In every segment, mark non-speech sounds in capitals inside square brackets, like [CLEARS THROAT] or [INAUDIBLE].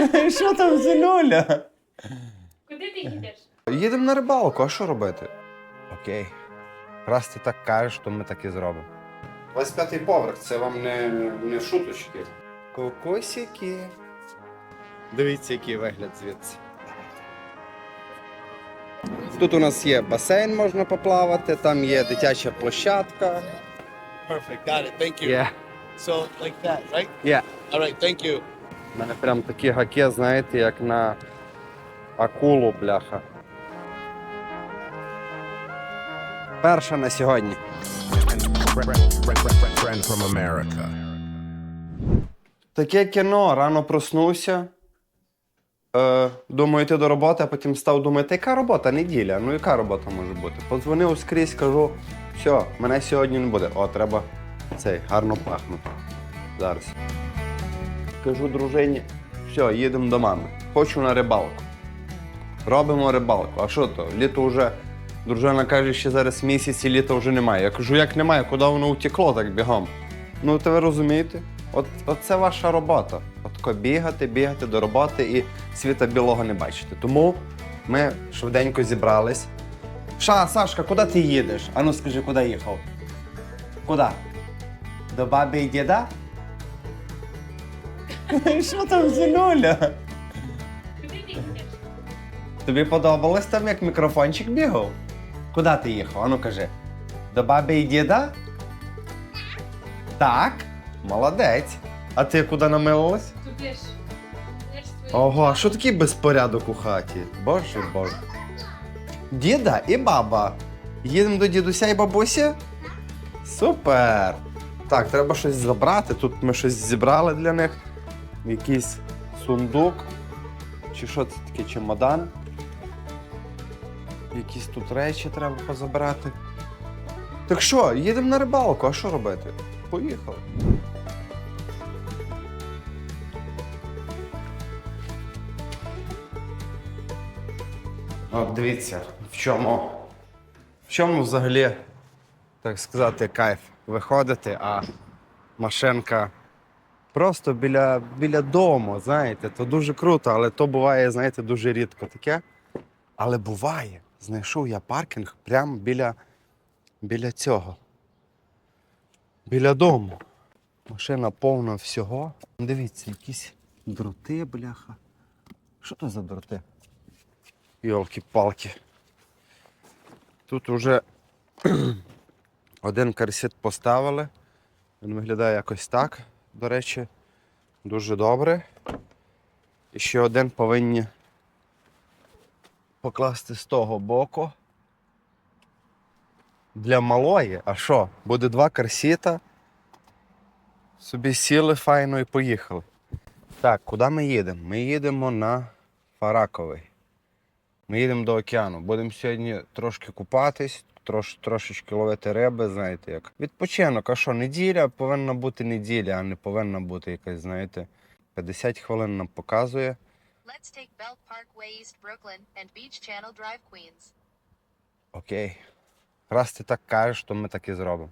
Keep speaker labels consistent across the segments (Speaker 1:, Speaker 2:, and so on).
Speaker 1: [LAUGHS] Що там за нуля?
Speaker 2: Куди ти їдеш?
Speaker 1: Їдемо на рибалку, а що робити? Окей. Раз ти так кажеш, то ми так і зробимо. 25-й поверх, це вам не, не шуточки. Кокосики. Дивіться, який вигляд звідси. Тут у нас є басейн, можна поплавати, там є дитяча площадка.
Speaker 3: Perfect. Got it. Thank you.
Speaker 1: Є.
Speaker 3: So like that, right?
Speaker 1: Є.
Speaker 3: All right. Thank you.
Speaker 1: У мене прям такі гаки, знаєте, як на акулу, бляха. Перша на сьогодні. Таке кіно, рано проснувся. Е, думаю, йти до роботи, а потім став думати, яка робота? Неділя. Ну яка робота може бути? Подзвонив скрізь, кажу, все, мене сьогодні не буде. О, треба цей гарно пахнути. Зараз. Кажу дружині, все, їдемо до мами. Хочу на рибалку. Робимо рибалку. А що то? Літо вже. Дружина каже, що зараз місяць і літа вже немає. Я кажу, як немає, куди воно утекло так бігом? Ну, то ви розумієте? От, от це ваша робота. От тако бігати, бігати до роботи і світа білого не бачити. Тому ми швиденько зібрались. Ша, Сашка, куди ти їдеш? Ану скажи, куди їхав? Куди? До баби і діда? [LAUGHS] Що там за нуля?
Speaker 2: Куди ти їдеш?
Speaker 1: Тобі подобалось там, як мікрофончик бігав? Куди ти їхав? Ану кажи. До баби і діда? Так. Молодець. А ти куди намилилась?
Speaker 2: Туди ж.
Speaker 1: Ого, а що такий безпорядок у хаті? Боже боже. Діда і баба. Їдемо до дідуся і бабусі? Супер! Так, треба щось забрати. Тут ми щось зібрали для них. Якийсь сундук. Чи що це таке чемодан? Якісь тут речі треба позабирати. Так що, їдемо на рибалку, а що робити? Поїхали. От дивіться, в чому, в чому взагалі, так сказати, кайф виходити, а машинка просто біля, біля дому, знаєте, то дуже круто, але то буває, знаєте, дуже рідко таке. Але буває, знайшов я паркінг прямо біля, біля цього. Біля дому. Машина повна всього. Дивіться, якісь дроти, бляха. Що то за дроти? Йолки-палки. Тут уже [CLEARS THROAT] один карсет поставили. Він виглядає якось так. До речі, дуже добре. І ще один повинні покласти з того боку. Для малої, а що? Буде два карсіта. Собі сіли файно і поїхали. Так, куди ми їдемо? Ми їдемо на Фараковий. Ми їдемо до океану. Будемо сьогодні трошки купатись, трош, трошечки ловити риби, знаєте як. Відпочинок, а що, неділя повинна бути неділя, а не повинна бути якась, знаєте, 50 хвилин нам показує.
Speaker 4: Let's take Belt Parkway East Brooklyn and Beach Channel Drive Queens.
Speaker 1: Окей. Раз ти так кажеш, то ми так і зробимо.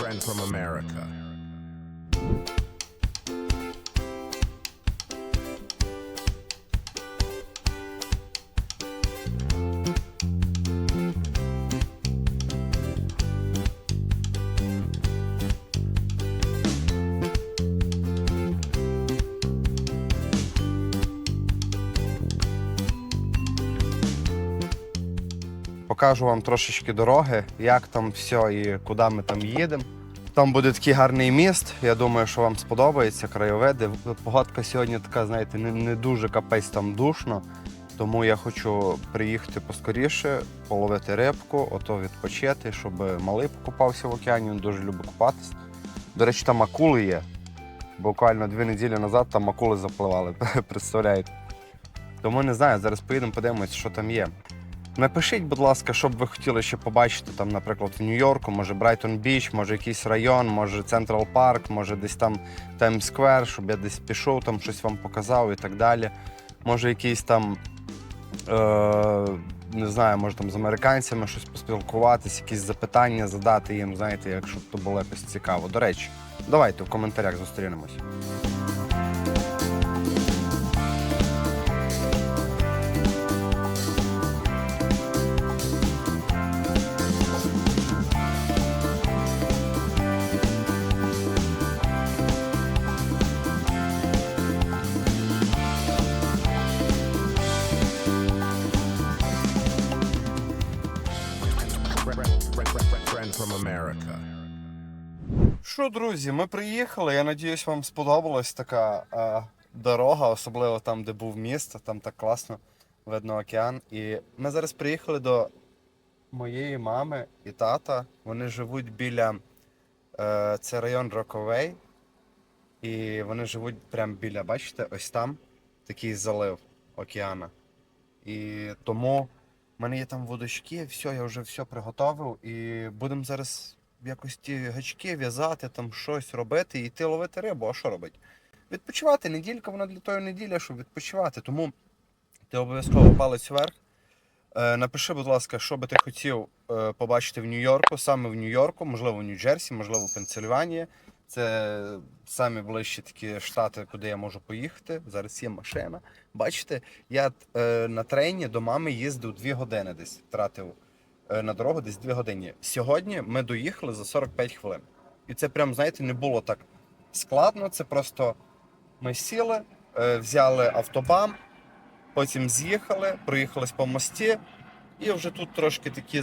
Speaker 5: Friend from America.
Speaker 1: Покажу вам трошечки дороги, як там все і куди ми там їдемо. Там буде такий гарний міст. Я думаю, що вам сподобається краєвиди. Погодка сьогодні така, знаєте, не, не дуже капець там душно. Тому я хочу приїхати поскоріше, половити рибку, ото відпочити, щоб малий покупався в океані, він дуже любить купатись. До речі, там акули є. Буквально дві неділі назад там акули запливали, [LAUGHS] представляєте. Тому не знаю, зараз поїдемо, подивимось, що там є. Напишіть, будь ласка, що б ви хотіли ще побачити, там, наприклад, в Нью-Йорку, може Брайтон Біч, може якийсь район, може Централ Парк, може десь там Таймс Сквер, щоб я десь пішов, там щось вам показав і так далі. Може, якийсь там, е- не знаю, може там з американцями щось поспілкуватись, якісь запитання задати їм, знаєте, якщо б то було якось цікаво. До речі, давайте в коментарях зустрінемось. Що, друзі, ми приїхали. Я надіюсь, вам сподобалась така е, дорога, особливо там, де був міст, там так класно видно океан. І ми зараз приїхали до моєї мами і тата. Вони живуть біля е, це район Роковей. І вони живуть прямо біля, бачите, ось там такий залив океана. І тому в мене є там водочки, все, я вже все приготовив. І будемо зараз якось ті гачки в'язати, там щось робити і йти ловити рибу. А що робити? Відпочивати. Неділька, вона для того неділя, щоб відпочивати. Тому ти обов'язково палець вверх. Е, Напиши, будь ласка, що би ти хотів е, побачити в Нью-Йорку, саме в Нью-Йорку, можливо, в Нью-Джерсі, можливо, в Пенсильванії. Це самі ближчі такі штати, куди я можу поїхати. Зараз є машина. Бачите, я е, на трейні до мами їздив 2 години десь, тратив е, на дорогу десь 2 години. Сьогодні ми доїхали за 45 хвилин. І це прям, знаєте, не було так складно. Це просто ми сіли, е, взяли автобам, потім з'їхали, проїхались по мості. І вже тут трошки такі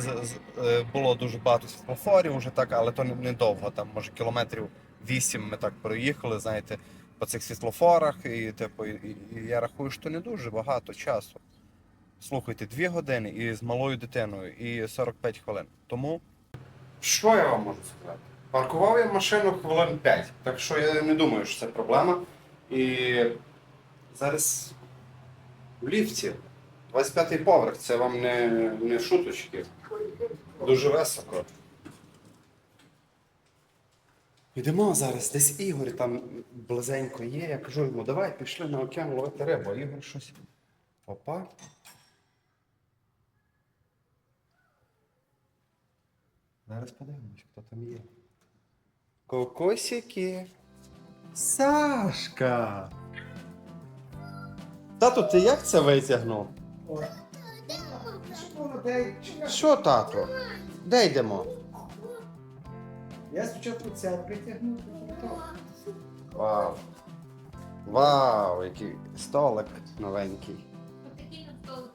Speaker 1: е, було дуже багато світлофорів, вже так, але то не- недовго, там, може, кілометрів 8 ми так проїхали, знаєте, по цих світлофорах. І, типу, і, і- я рахую, що не дуже багато часу. Слухайте, 2 години і з малою дитиною, і 45 хвилин. Тому. Що я вам можу сказати? Паркував я машину хвилин 5, так що я не думаю, що це проблема. І зараз в ліфті. 25-й поверх, це вам не, не шуточки. Дуже високо. Йдемо зараз, десь Ігор там близенько є. Я кажу йому, давай пішли на океан ловити рибу. А Ігор щось. Опа. Зараз подивимось, хто там є. Кокосики. Сашка. Тату, ти як це витягнув? Що, тату? Де йдемо?
Speaker 6: Я спочатку це притягнув.
Speaker 1: Вау. Вау, який столик новенький.
Speaker 2: Отакий на столик.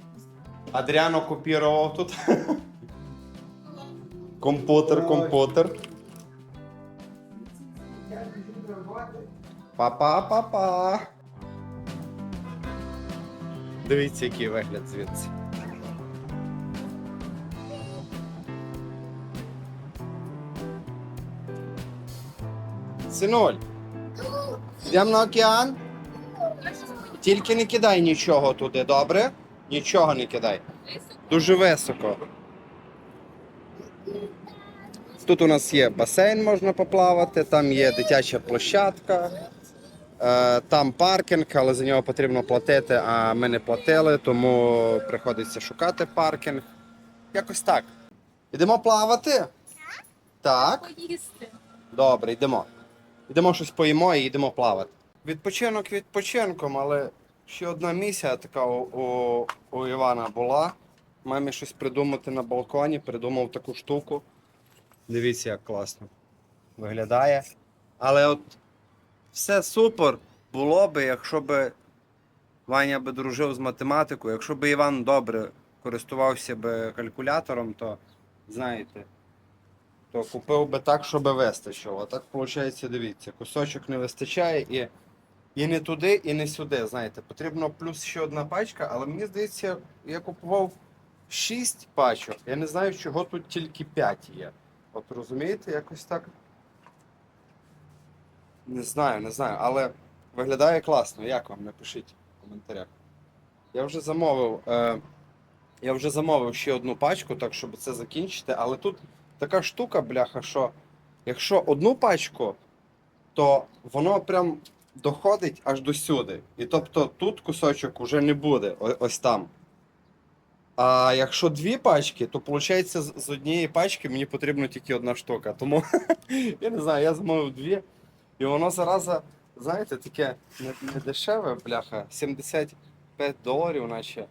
Speaker 1: Адріано копірував тут. Комп'ютер, комп'ютер.
Speaker 6: Я біжу до роботи.
Speaker 1: Па-па, па-па. Дивіться, який вигляд звідси. Синуль, йдемо на океан? Тільки не кидай нічого туди, добре? Нічого не кидай. Дуже високо. Тут у нас є басейн, можна поплавати, там є дитяча площадка, е, там паркінг, але за нього потрібно платити, а ми не платили, тому приходиться шукати паркінг. Якось так. Йдемо плавати? Так.
Speaker 2: Поїсти.
Speaker 1: Добре, йдемо. Йдемо щось поїмо і йдемо плавати. Відпочинок відпочинком, але ще одна місія така у, у, у Івана була. Мамі щось придумати на балконі, придумав таку штуку. Дивіться, як класно виглядає. Але от все супер було би, якщо би Ваня би дружив з математикою, якщо би Іван добре користувався би калькулятором, то знаєте то купив би так, щоб вистачило. Так виходить, дивіться, кусочок не вистачає і, і не туди, і не сюди. Знаєте, потрібно плюс ще одна пачка, але мені здається, я купував 6 пачок. Я не знаю, чого тут тільки 5 є. От розумієте, якось так. Не знаю, не знаю, але виглядає класно. Як вам? Напишіть в коментарях. Я вже замовив. Е, я вже замовив ще одну пачку, так щоб це закінчити, але тут така штука, бляха, що якщо одну пачку, то воно прям доходить аж до сюди. І тобто тут кусочок уже не буде, ось там. А якщо дві пачки, то виходить з однієї пачки мені потрібна тільки одна штука. Тому [LAUGHS] я не знаю, я замовив дві. І воно зараза, знаєте, таке не дешеве, бляха, 75 доларів, наче.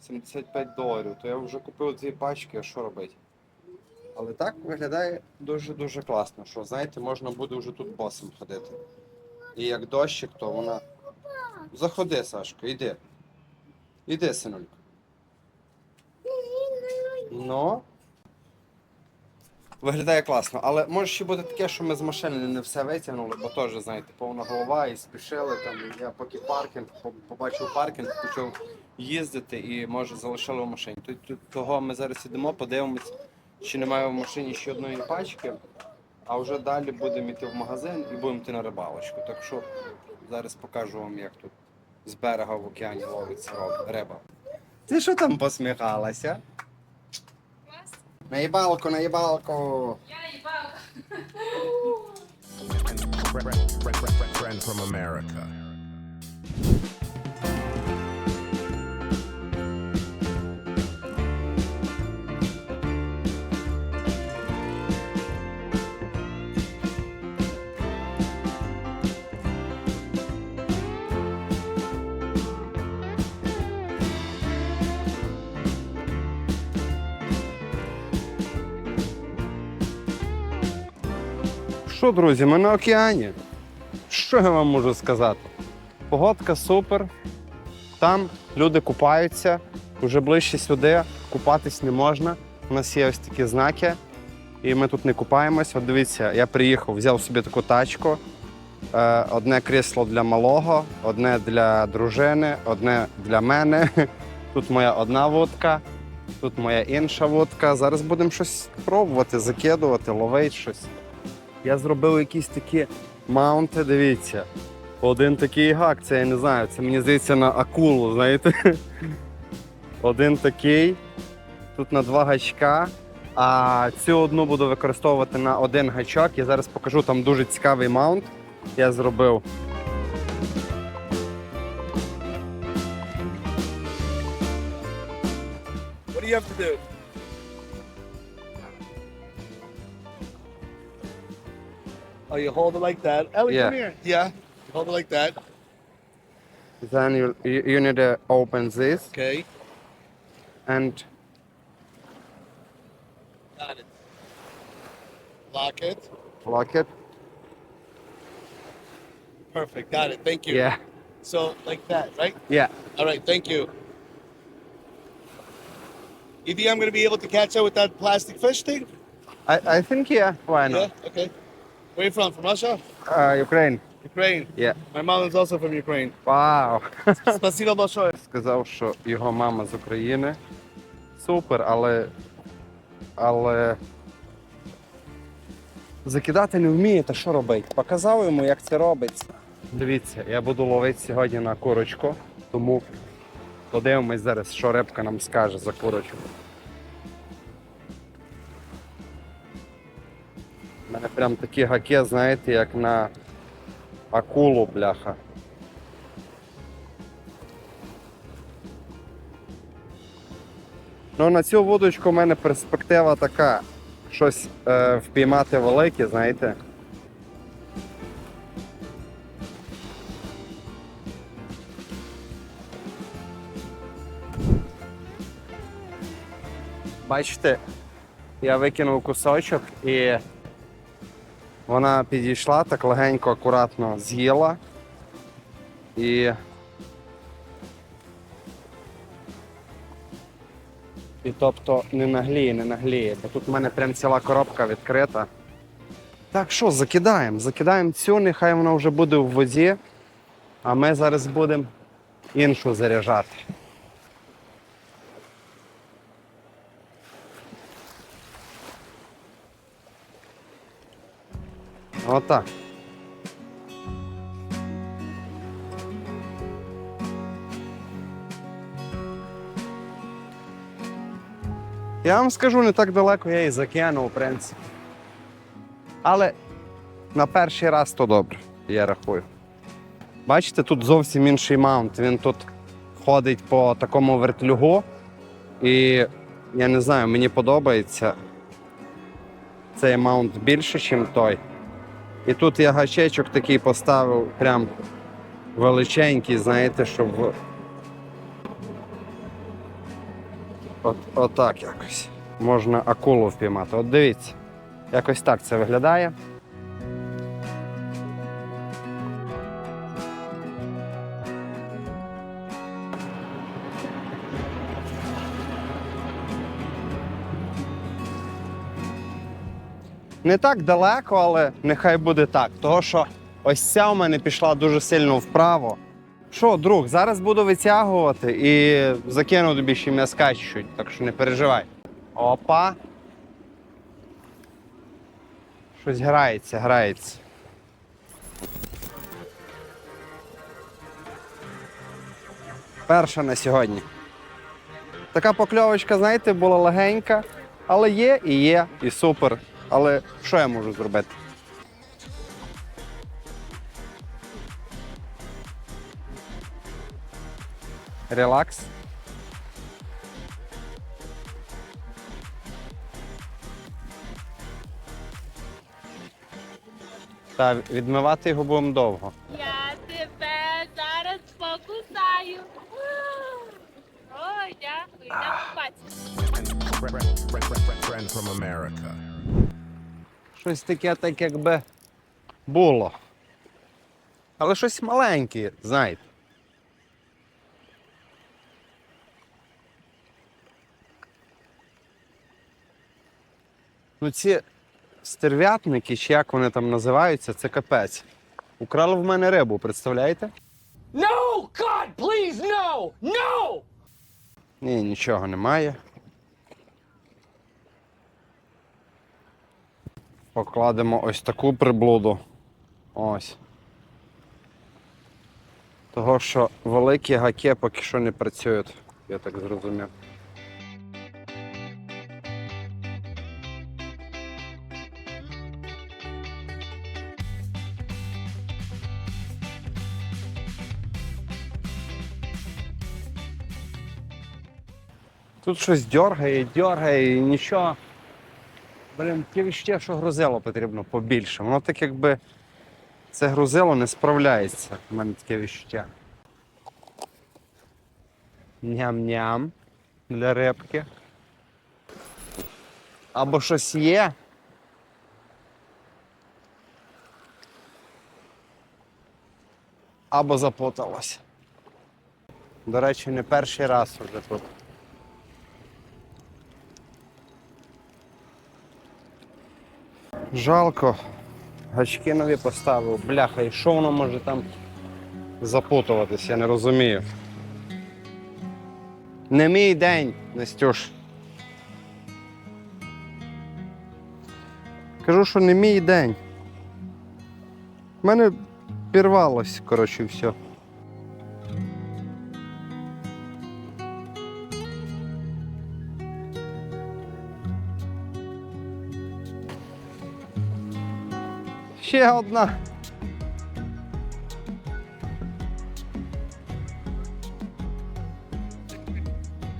Speaker 1: 75 доларів. То я вже купив дві пачки, а що робити? Але так виглядає дуже-дуже класно, що знаєте, можна буде вже тут босом ходити. І як дощик, то вона. Заходи, Сашко, йди. Іди, синулько. Ну. Виглядає класно, але може ще бути таке, що ми з машини не все витягнули, бо теж, знаєте, повна голова і спішили там. Я поки паркінг побачив паркінг, почав їздити і може залишили в машині. Того ми зараз ідемо, подивимось, чи немає в машині ще одної пачки, а вже далі будемо йти в магазин і будемо йти на рибалочку. Так що зараз покажу вам, як тут з берега в океані ловиться риба. Ти що там посміхалася? Наїбалку, наїбалку.
Speaker 2: Я їбала.
Speaker 1: Що, друзі, ми на океані. Що я вам можу сказати? Погодка супер. Там люди купаються, вже ближче сюди купатись не можна. У нас є ось такі знаки, і ми тут не купаємось. От дивіться, я приїхав, взяв собі таку тачку. Е, Одне крісло для малого, одне для дружини, одне для мене. [LAUGHS] Тут моя одна вудка, тут моя інша вудка. Зараз будемо щось пробувати, закидувати, ловити щось. Я зробив якісь такі маунти, дивіться. Один такий гак, це я не знаю, це мені здається на акулу, знаєте. [LAUGHS] Один такий, тут на два гачка. А цю одну буду використовувати на один гачок. Я зараз покажу там дуже цікавий маунт. Я зробив.
Speaker 3: What do you have to do? Oh, you hold it like that. Ellie,
Speaker 1: Yeah.
Speaker 3: come here. Yeah. Hold it like that.
Speaker 1: Then you, you, you need to open this
Speaker 3: Okay.
Speaker 1: and
Speaker 3: Got it. Lock it.
Speaker 1: lock it.
Speaker 3: Perfect. Got it. Thank you.
Speaker 1: Yeah,
Speaker 3: So like that, right?
Speaker 1: yeah.
Speaker 3: All right. Thank you. You think I'm gonna be able to catch up with that plastic fish thing?
Speaker 1: I, I think yeah. Why not?
Speaker 3: Yeah. Okay. Where you from? From Russia?
Speaker 1: Uh, Ukraine.
Speaker 3: Ukraine.
Speaker 1: Yeah.
Speaker 3: My mom is also from Ukraine.
Speaker 1: Вау. [LAUGHS]
Speaker 3: Спасибо большое.
Speaker 1: Сказав, що його мама з України. Супер, але. Але. Закидати не вміє, та що робить? Показав йому, як це робиться. Дивіться, я буду ловити сьогодні на курочку, тому подивимось зараз, що рибка нам скаже за курочку. Прям такі гаки, знаєте, як на акулу, бляха. Ну, на цю вудочку в мене перспектива така. Щось е, впіймати велике, знаєте. Бачите, я викинув кусочок і вона підійшла так легенько, акуратно з'їла. І І тобто не нагліє, не нагліє, бо тут в мене прям ціла коробка відкрита. Так що, закидаємо, закидаємо цю, нехай вона вже буде в воді, а ми зараз будемо іншу заряджати. Отак. Я вам скажу, не так далеко я і закинув, в принципі. Але на перший раз то добре, я рахую. Бачите, тут зовсім інший маунт. Він тут ходить по такому вертлюгу. І я не знаю, мені подобається цей маунт більше, ніж той. І тут я гачечок такий поставив, прям величенький, знаєте, щоб От, отак якось. Можна акулу впіймати. От дивіться, якось так це виглядає. Не так далеко, але нехай буде так. Того що ось ця у мене пішла дуже сильно вправо. Що, друг, зараз буду витягувати і закину тобі ще м'язка чуть-чуть, так що не переживай. Опа. Щось грається, грається. Перша на сьогодні. Така покльовочка, знаєте, була легенька, але є і є, і супер. Але що я можу зробити? Релакс. Та відмивати його будемо довго.
Speaker 2: Я тебе зараз покусаю. Ой, дякую, я побачила.
Speaker 1: Щось таке, так якби було. Але щось маленьке, знаєте. Ну, ці стерв'ятники, чи як вони там називаються, це капець. Украли в мене рибу, представляєте?
Speaker 7: No! God, please, no! No!
Speaker 1: Ні, нічого немає. Покладемо ось таку приблуду. Ось. Того, що великі гаки поки що не працюють, я так зрозумів. Тут щось дьоргає, дьоргає і нічого. Блін, таке відчуття, що грузило потрібно побільше. Воно так якби це грузило не справляється. У мене таке відчуття. Ням-ням для рибки. Або щось є. Або запуталось. До речі, не перший раз уже тут. Жалко. Гачки нові поставив. Бляха, і що воно може там запутуватись, я не розумію. Не мій день, Настюш. Кажу, що не мій день. У мене пірвалось, коротше, все. Ще одна.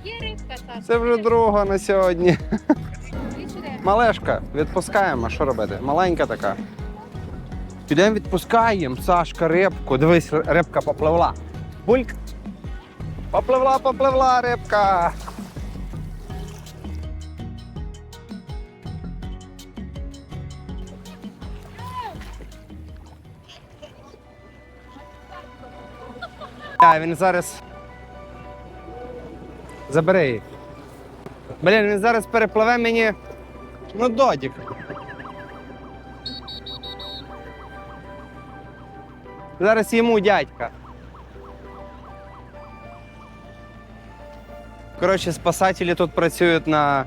Speaker 2: Є рибка, Саша.
Speaker 1: Це вже друга на сьогодні. Малешка, відпускаємо, що робити? Маленька така. Підемо відпускаємо, Сашка, рибку. Дивись, рибка попливла. Бульк. Попливла, попливла рибка. А, він зараз. Забери її. Блін, він зараз перепливе мені. Ну, додік. Зараз йому дядька. Коротше, спасателі тут працюють на,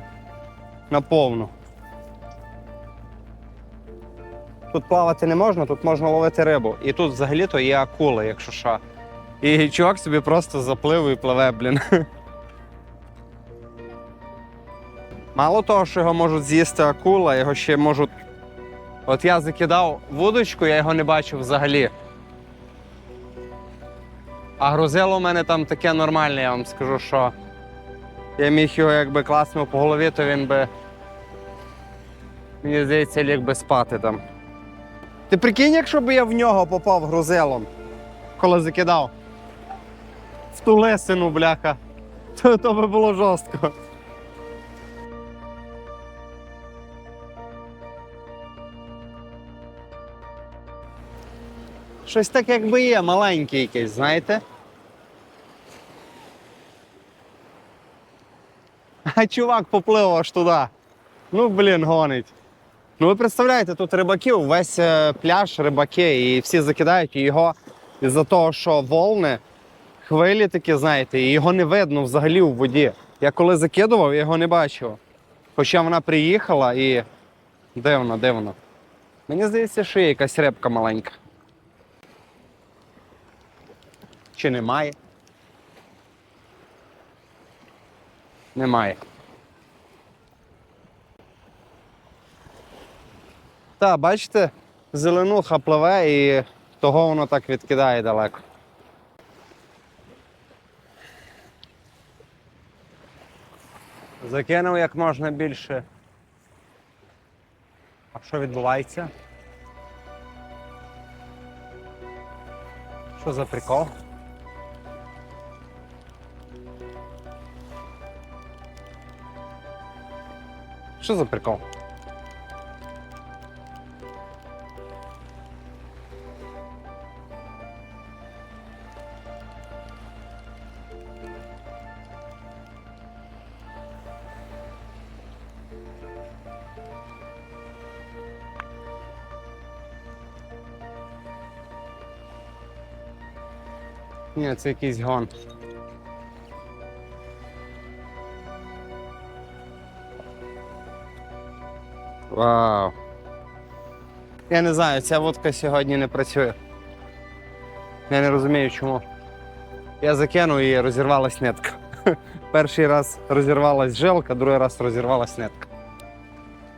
Speaker 1: на повну. Тут плавати не можна, тут можна ловити рибу. І тут взагалі-то є акула, якщо що. І чувак собі просто заплив і пливе, блін. Мало того, що його можуть з'їсти акула, його ще можуть. От я закидав вудочку, я його не бачив взагалі. А грузило у мене там таке нормальне, я вам скажу, що я міг його якби класнув по голові, то він би. Мені здається, ліг би спати там. Ти прикинь, якщо б я в нього попав грузилом, коли закидав. В ту лесину, бляха. То, то би було жорстко. Щось так якби є, маленьке якесь, знаєте? А чувак поплив аж туди. Ну, блін, гонить. Ну ви представляєте, тут рибаків, весь е, пляж рибаки, і всі закидають його із-за того, що волни, хвилі такі, знаєте, і його не видно взагалі у воді. Я коли закидував, я його не бачив. Хоча вона приїхала і дивно, дивно. Мені здається, що є якась рибка маленька. Чи немає? Немає. Так, бачите, зеленуха пливе і того воно так відкидає далеко. Закинув як можна більше. А що відбувається? Що за прикол? Що за прикол? Ні, це якийсь гон. Вау. Я не знаю, ця водка сьогодні не працює. Я не розумію чому. Я закинув і розірвалась нитка. [LAUGHS] Перший раз розірвалась жилка, другий раз розірвалась нитка.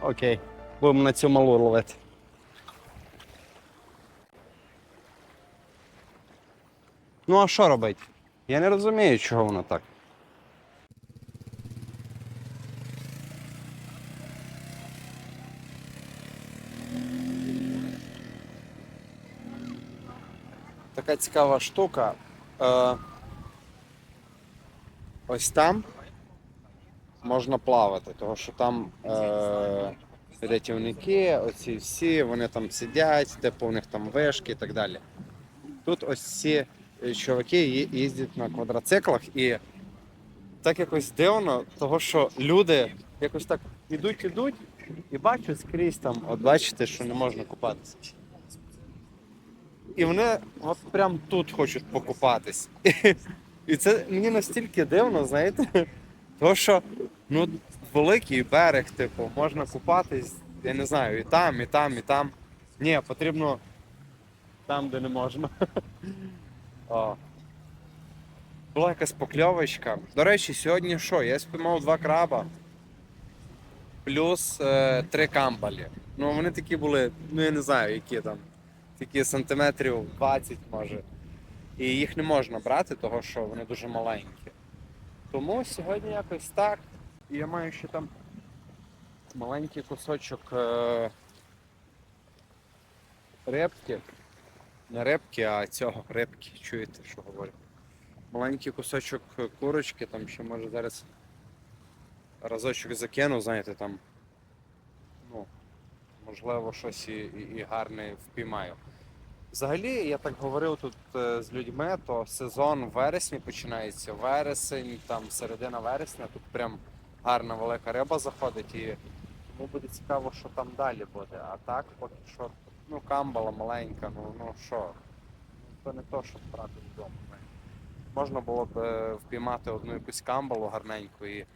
Speaker 1: Окей, будемо на цю малу ловити. Ну а що робити? Я не розумію, чого воно так. Така цікава штука. Е, ось там можна плавати, тому що там е, рятівники, оці всі, вони там сидять, типу у них там вишки і так далі. Тут ось ці чуваки їздять на квадроциклах і так якось дивно, того що люди якось так ідуть, ідуть і бачать скрізь там, от бачите, що не можна купатися. І вони от прям тут хочуть покупатись. І це мені настільки дивно, знаєте, тому що ну, великий берег, типу, можна купатись, я не знаю, і там, і там, і там. Ні, потрібно там, де не можна. О. Була якась покльовочка. До речі, сьогодні що? Я спіймав два краба плюс е, три камбалі. Ну вони такі були, ну я не знаю, які там. Такі сантиметрів 20 може. І їх не можна брати, того що вони дуже маленькі. Тому сьогодні якось так. І я маю ще там маленький кусочок е, рибки. Не рибки, а цього рибки. Чуєте, що говорю? Маленький кусочок курочки, там ще може зараз разочок закину, знаєте, там. Ну, можливо, щось і, і, і гарне впіймаю. Взагалі, я так говорив тут е, з людьми, то сезон в вересні починається. Вересень, там середина вересня, тут прям гарна велика риба заходить і тому буде цікаво, що там далі буде. А так, поки що, ну, камбала маленька, ну ну що, Це не то, що брати вдома. Можна було б е, впіймати одну якусь камбалу гарненьку і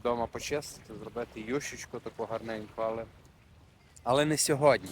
Speaker 1: вдома почистити, зробити юшечку таку гарненьку, але, але не сьогодні.